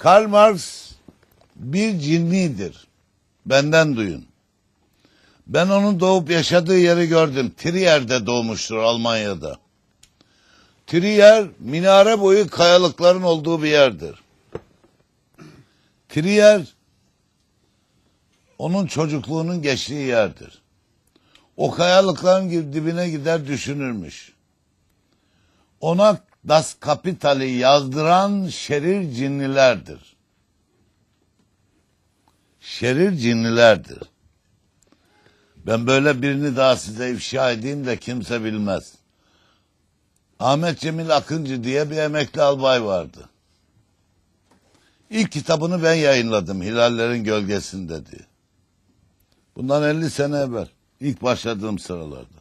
Karl Marx bir cinnidir. Benden duyun. Ben onun doğup yaşadığı yeri gördüm. Trier'de doğmuştur Almanya'da. Trier minare boyu kayalıkların olduğu bir yerdir. Trier onun çocukluğunun geçtiği yerdir. O kayalıkların dibine gider düşünürmüş. Ona Das Kapital'i yazdıran şerir cinlilerdir. Şerir cinlilerdir. Ben böyle birini daha size ifşa edeyim de kimse bilmez. Ahmet Cemil Akıncı diye bir emekli albay vardı. İlk kitabını ben yayınladım Hilallerin Gölgesinde diye. Bundan 50 sene evvel. ilk başladığım sıralarda.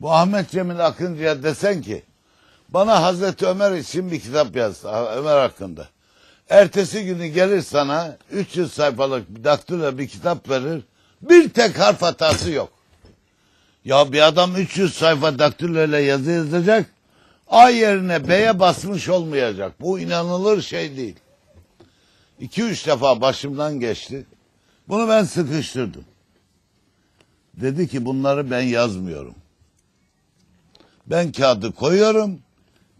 Bu Ahmet Cemil Akıncı'ya desen ki bana Hazreti Ömer için bir kitap yaz Ömer hakkında. Ertesi günü gelir sana 300 sayfalık daktilo bir kitap verir. Bir tek harf hatası yok. Ya bir adam 300 sayfa daktilo ile yazı yazacak. A yerine B'ye basmış olmayacak. Bu inanılır şey değil. 2-3 defa başımdan geçti. Bunu ben sıkıştırdım. Dedi ki bunları ben yazmıyorum. Ben kağıdı koyuyorum.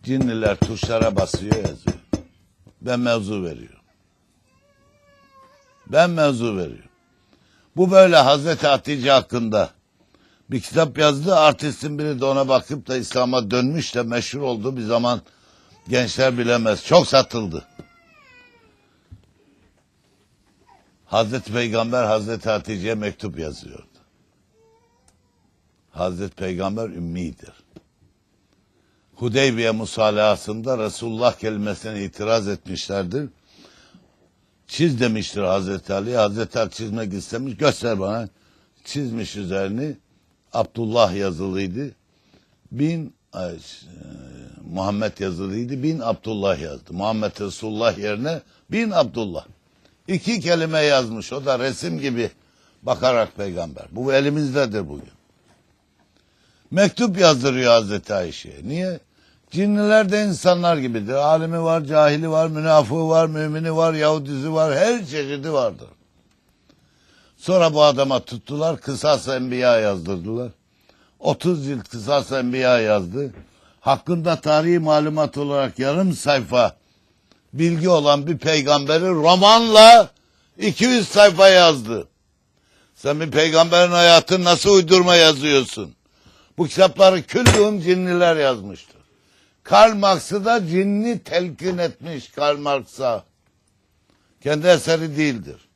Cinliler tuşlara basıyor yazıyor. Ben mevzu veriyorum. Ben mevzu veriyorum. Bu böyle Hazreti Hatice hakkında bir kitap yazdı. Artistin biri de ona bakıp da İslam'a dönmüş de meşhur oldu. Bir zaman gençler bilemez. Çok satıldı. Hazreti Peygamber Hazreti Hatice'ye mektup yazıyordu. Hazreti Peygamber ümmidir. Hudeybiye musalahasında Resulullah kelimesine itiraz etmişlerdir. Çiz demiştir Hazreti Ali. Hazreti Ali çizmek istemiş. Göster bana. Çizmiş üzerini. Abdullah yazılıydı. Bin ay, e, Muhammed yazılıydı. Bin Abdullah yazdı. Muhammed Resulullah yerine bin Abdullah. İki kelime yazmış. O da resim gibi bakarak peygamber. Bu elimizdedir bugün. Mektup yazdırıyor Hazreti Ayşe'ye. Niye? Cinliler de insanlar gibidir. Alimi var, cahili var, münafığı var, mümini var, Yahudisi var, her çeşidi vardır. Sonra bu adama tuttular, Kısas Enbiya yazdırdılar. 30 cilt Kısas Enbiya yazdı. Hakkında tarihi malumat olarak yarım sayfa bilgi olan bir peygamberi romanla 200 sayfa yazdı. Sen bir peygamberin hayatını nasıl uydurma yazıyorsun? Bu kitapları küllüğüm cinliler yazmıştır. Karl Marx'ı da cinni telkin etmiş Karl Marx'a. Kendi eseri değildir.